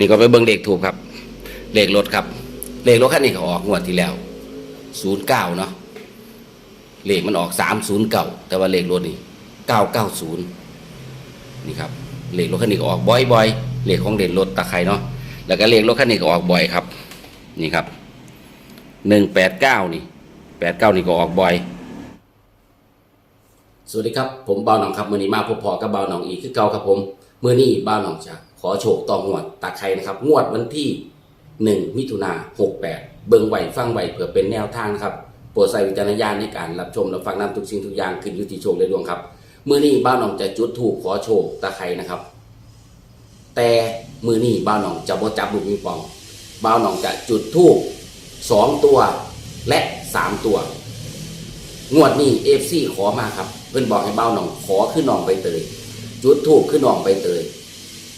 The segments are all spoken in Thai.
นี่ก็ไปเบิ่งเลขถูกครับ เลขรถครับ เลขรถคันนี้ก็ออกงวดที่แล้วศูนย์เก้าเนาะเลขมันออกสามศูนย์เก่าแต่ว่าเลขรถนี่เก้าเก้าศูนย์นี่ครับเลขรถคันนี้ก็ออกบ่อยๆเลขของเด่นรถตะไคร่เนาะแล้วก็เลขรถคันนี้ก็ออกบ่อยครับ นี่ครับหนึ่งแปดเก้านี่แปดเก้านี่ก็ออกบ่อยสวัสดีครับผมบ่าวหนองครับมือนี้มาพบพอกับบ่าวหนองอีกคือเก่าครับผมมือนี้บ่าวหนองจะ ขอโชคต่องวดตาไครนะครับ งวดวันที่หนึ่งมิถุนาหกแปดเบิ่งไหวฟังไหวเผื่อเป็นแนวทางนะครับโปรดใส่วิจารณญาณในการรับชมรับฟังนำทุกสิ่งทุกอย่างขึ้นอยู่ที่โชคและดวงครับมือนี้บ่าวหนองจะจุดถูกขอโชคตาไครนะครับ แต่มือนี้บ่าวหนองจะบ่จับลูกปิงปองบ่าวหนองจะจุดทูบสองตัวและสามตัว งวดนี้เอฟซีขอมาครับ เพื่อนบอกให้เบ้าหนองขอขึ้นหนองใบเตยจุดทูบขึ้นหนองใบเตย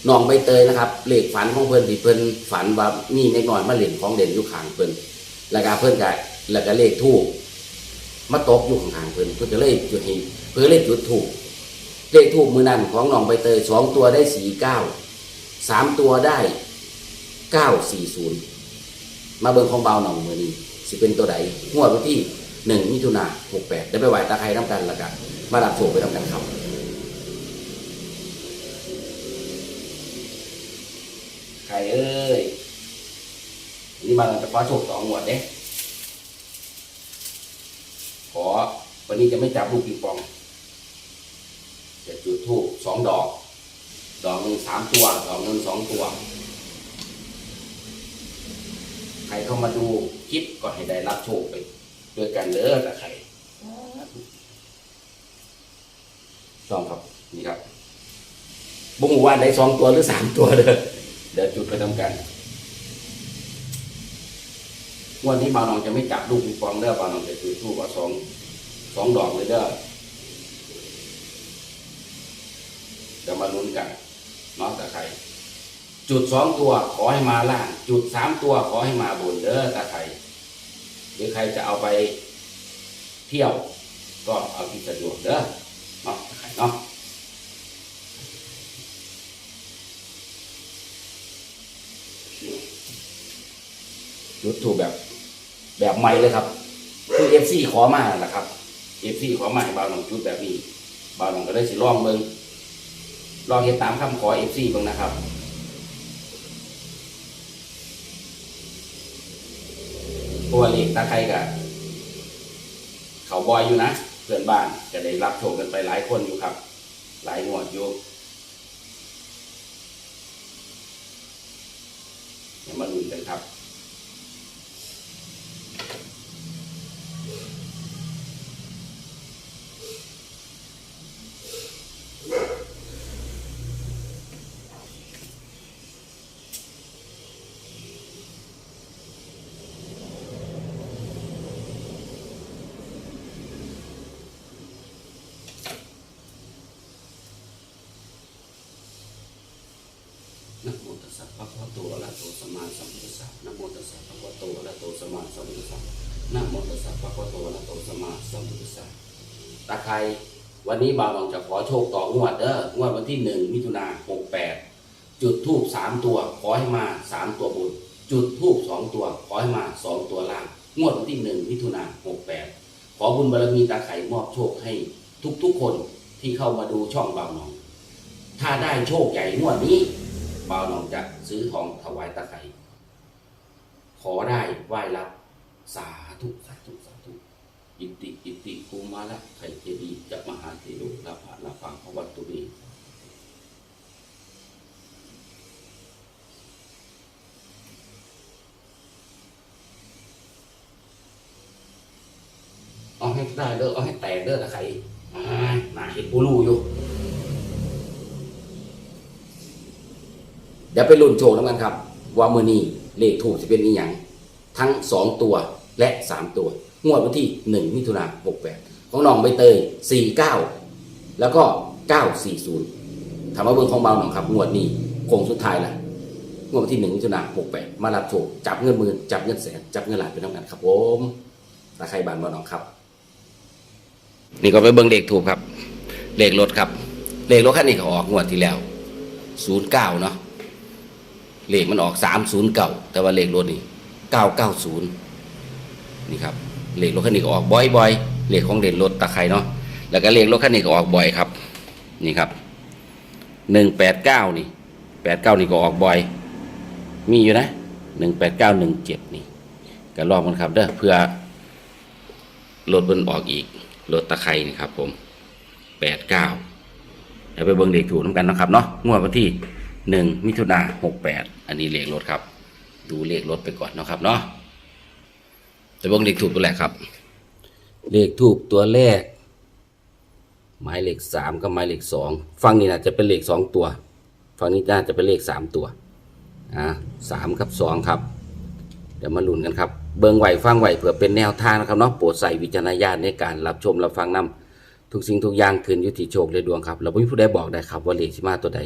นองใบเตยนะครับเลขฝันของเพื่อนที่เพื่อนฝันว่ามีในหน่อยมาเล่นของเด่นอยู่ข้างเพื่อนแล้วก็เพื่อนก็แล้วก็เลขทูบมาตกอยู่ข้างๆเพื่อนเพื่อนก็เลยจุดให้เพื่อนเลยจุดทูบเลขทูบมือนั้นของหนองใบเตยสองตัวได้สี่เก้าสามตัวได้เก้าสี่ศูนย์มาเบิ่งของเบาหน่องมือนี้สิเป็นตัวใดงวดวันที่หนึ่งมิถุนาหกแปดได้ไปไหวตาไคร้น้ำกันและกันมาดับโศกไปน้ำกันครับ เอ้ยนี่มาจะขอโชคสองงวดเด้ขอวันนี้จะไม่จับลูกปิงปอง จะจุดทูบสองดอก ดอกหนึ่งสามตัว ดอกหนึ่งสองตัว ใครเข้ามาดูคลิปก็ให้ได้รับโชคไปด้วยกันเด้อแตะไคร่สองครับ นี่ครับบุ้งว่าได้สองตัวหรือสามตัวเด้อ ทำกันวันนี้บาวน้องจะไม่จับลูกปิงปองเด้อบาวน้องจะจุดทูบว่าสองสองดอกเลยเด้อเดี๋ยวมาลุ้นกันเนาะตะไคร่จุดสองตัวขอให้มาล่าง จุดสามตัวขอให้มาบนเด้อตะไคร่หรือใครจะเอาไปเที่ยวก็เอาที่สะดวกเด้อเนาะเนาะ ยุดถูกแบบแบบใหม่เลยครับ คือเอฟซีขอมาแหละครับเอฟซีขอมาให้บาวหนองจุดแบบนี้บาวหนองก็ได้สิลองเบิงลองเห็นตามคำขอเอฟซีเบิงนะครับตัวเลขตาใครกับเขาบอยอยู่นะเพื่อนบ้านจะได้รับโชคกันไปหลายคนอยู่ครับ หลายงวดอยู่เดี๋ยมาดูกันครับ สสะภะวะโตอะระโตสัมมาสัมพุทธัสสะนะโมตัสสะภะคะวะโตอะระโตสัมมาสัมพุทธัสสะนะโมตัสสะภะคะวะโตอะระโตสัมมาสัมพุทธัสสะตาใครวันนี้บ่าวหนองจะขอโชคต่องวดเด้องวดวันที่หนึ่งมิถุนาหกแปดจุดทูบสามตัวขอให้มาสามตัวบนจุดทูบสองตัวขอให้มาสองตัวล่างงวดวันที่หนึ่งมิถุนาหกแปดขอบุญบารมีตาไข่มอบโชคให้ทุกๆคนที่เข้ามาดูช่องบ่าวหนองถ้าได้โชคใหญ่งวดนี้ บ่าวหนองจะซื้อทองถวายตะไคร่ขอได้ไหว้รับสาธุสาธุสาธุอิติอิติภูมาละไข่เจดียจะมหาเทโลลาภะลาภังพระวัตตุนีเอาให้ได้เด้อเอาให้แตกเด้อตะไคร่อ่าหนาเห็นปูรูอยู่ เดี๋ยวไปลุ้นโชว์แล้วกันครับ ว่ามือนี้เลขถูกจะเป็นอีหยังทั้งสองตัวและสามตัว งวดวันที่หนึ่งมิถุนาหกแปดของน้องใบเตยสี่เก้าแล้วก็เก้าสี่ศูนย์ถามว่าเบิ้งของเบาหน่องครับ งวดนี้โคงสุดท้ายละงวดวันที่หนึ่งมิถุนาหกแปดมารับโชคจับเงินหมื่นจับเงินแสนจับเงินล้านเป็นน้ำกันครับผมตาใครบานเบาหนองครับ นี่ก็ไปเบิ้งเลขถูกครับเลขรถครับเลขรถคันนี้ก็ออกงวดที่แล้วศูนย์เก้าเนาะ เลขมันออกสามศูนย์เก่าแต่ว่าเลขรถนี่เก้าเก้าศูนย์นี่ครับเลขรถคันนี้ก็ออกบ่อยๆเลขของเด่นรถตะไคร้เนาะแล้วก็เลขรถคันนี้ก็ออกบ่อยครับ นี่ครับหนึ่งแปดเก้านี่แปดเก้านี่ก็ออกบ่อย มีอยู่นะหนึ่งแปดเก้าหนึ่งเจ็ดนี่ก็ลองกันครับเด้อเพื่อรถบนออกอีกรถตะไคร้นี่ครับ ผมแปดเก้าเดี๋ยวไปเบิ่งเลขถูกน้ำกันนะครับเนาะงวดวันที่ หนึ่งมิถุนาหกแปดอันนี้เลขรถครับ ดูเลขรถไปก่อนนะครับเนาะไปเบิ่งเลขถูกตัวแรกครับ เลขถูกตัวแรก หมายเลขสามกับหมายเลขสองฝั่งนี้น่าจะเป็นเลขสองตัวฝั่งนี้น่าจะเป็นเลขสามตัวอ่าสามกับสองครับ เดี๋ยวมาลุ้นกันครับ เบิงไหวฟังไหวเผื่อเป็นแนวทางนะครับเนาะโปรดใส่วิจารณญาณในการรับชมรับฟังนํทุกสิ่งทุกอย่างขึ้นอยู่ที่โชคและดวงครับเราไม่มีผู้ใดบอกได้ครับว่าเลขสิมาตัวใด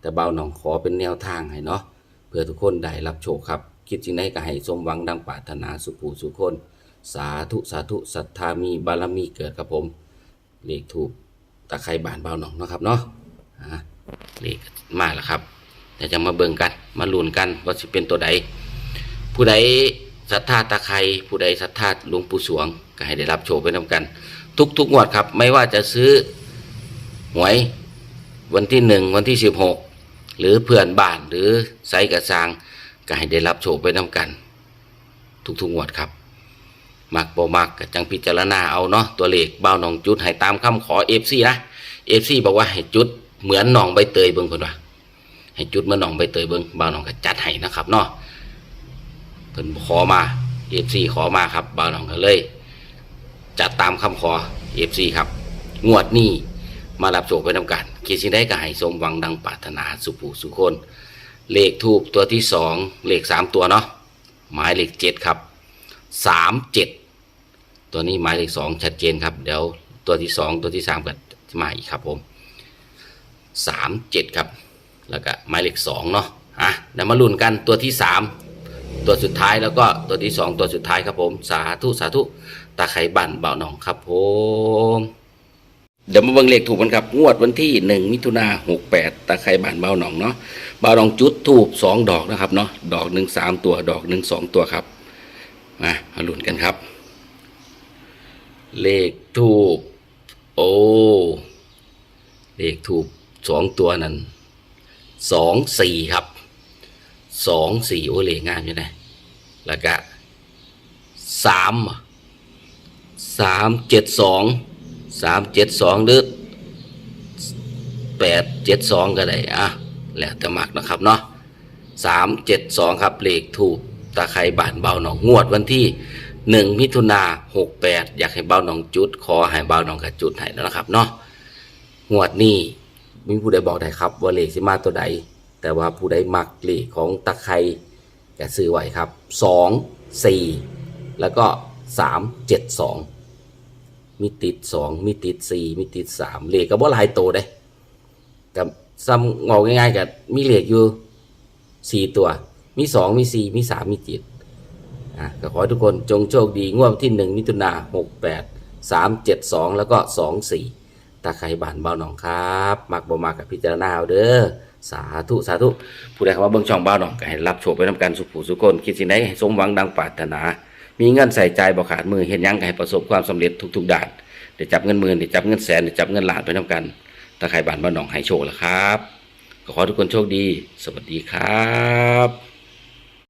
แต่เบาหนองขอเป็นแนวทางให้เนาะเพื่อทุกคนได้รับโชคครับ คิดสิ่งใดก็ให้สมหวังดังปรารถนาสุขูสุขคน สาธุสาธุศรัทธามีบารมีเกิดครับผมเลขถูกตะไคร้บานเบาหนองเนาะครับเนาะอ่าเลขมาแล้วครับเดี๋ยวจะมาเบิ่งกันมาลุ้นกันว่าสิเป็นตัวใด ผู้ใดศรัทธาตะไคร้ผู้ใดศรัทธาหลวงปู่สวงก็ให้ได้รับโชคไปนำกัน ทุกๆงวดครับ ไม่ว่าจะซื้อหวยวันที่หนึ่งวันที่สิบหก หรือเพื่อนบ้านหรือไซกระซางก็ให้ได้รับโชคไปนำกัน ทุกทุ่งวดครับ มักบ่มักก็จังพิจารณาเอาเนาะตัวเลขเบ้าหนองจุดให้ตามคำขอเอฟซีนะเอฟซีบอกว่าให้จุดเหมือนหนองใบเตยเบิ่งเพิ่นว่าให้จุดเหมื่อนหนองใบเตยเบิ่งเบ่าหนองก็จัดให้นะครับเนาะเพิ่นขอมาเอฟซีขอมาครับเบ่าหนองก็เลย จัดตามคำขอเอฟซีครับ งวดนี้ มารับโชคไปนำกันคิดสิ่งใดก็ให้สมหวังดังปรารถนาสุภูสุคน เลขทูบตัวที่สองเลขสามตัวเนาะหมายเลขเจ็ดครับสามเจ็ดตัวนี้หมายเลขสองชัดเจนครับ เดี๋ยวตัวที่สองตัวที่สามก็จะมาอีกครับผมสามเจ็ดครับ แล้วก็หมายเลขสองเนาะอะเดี๋ยวมาลุ้นกันตัวที่สามตัวสุดท้ายแล้วก็ตัวที่สองตัวสุดท้ายครับผม สาธุสาธุตาไข่บั่นเบาหนองครับผม เดี๋ยวมาเบิ่งเลขถูกกันครับ งวดวันที่หนึ่งมิถุนาหกแปดตาไข่บานเบาหนองเนาะเบาหนองจุดถูกสองดอกนะครับเนาะดอกหนึ่งสามตัวดอกหนึ่งสองตัวครับมามาลุ้นกันครับ เลขถูกโอ้เลขถูกสองตัวนั้นสองสี่ครับสองสี่โอ้เลขงามอยู่นะแล้วก็สามสามเจ็ดสอง สามเจ็ดสองหรือแปดเจ็ดสองก็ได้อะแล้วแต่มักนะครับเนาะสามเจ็ดสองครับเลขถูกตะไคร้บานเบาหนองงวดวันที่หนึ่งมิถุนาหกแปดอยากให้เบาหนองจุด ขอให้เบาหนองกระจุดให้แล้วนะครับเนาะงวดนี้มีผู้ใดบอกได้ครับว่าเลขสิมาตัวใด แต่ว่าผู้ใดมักเลขของตะไคร้ก็ซื้อไว้ครับสองสี่แล้วก็สามเจ็ดสอง มีติดสองมีติดสี่มีติดสามเลขก็บ่หลายโตวเด้กับซ้ำงอกง่ายๆกับมีเลขอยู่สี่ตัว มีสองมีสี่มีสามมีเจ็ดอะก็ขอทุกคนจงโชคดีงวดวันที่หนึ่งมิถุนาหกแปดสามเจ็ดสองแล้วก็สองสี่ตาไคร้บานเบาหนองครับ มักบ่มักกับพิจารณาเอาเด้อสาธุ สาธุ ผู้ใดเข้ามาเบิ่งช่องเบาหนองก็ให้รับโชคไปทำการสุขผู้สุขคนคิดสิ่งใดให้สมหวังดังปรารถนา มีเงินใส่ใจบ่ขาดมือเห็นยังให้ประสบความสำเร็จทุกๆ ด้านเดี๋ยวจับเงินหมื่นเดี๋ยวจับเงินแสนเดี๋ยวจับเงินล้านไปทำกันตาไคร้บานบ้าหนองไห้โชคแล้วครับ ก็ขอทุกคนโชคดี สวัสดีครับ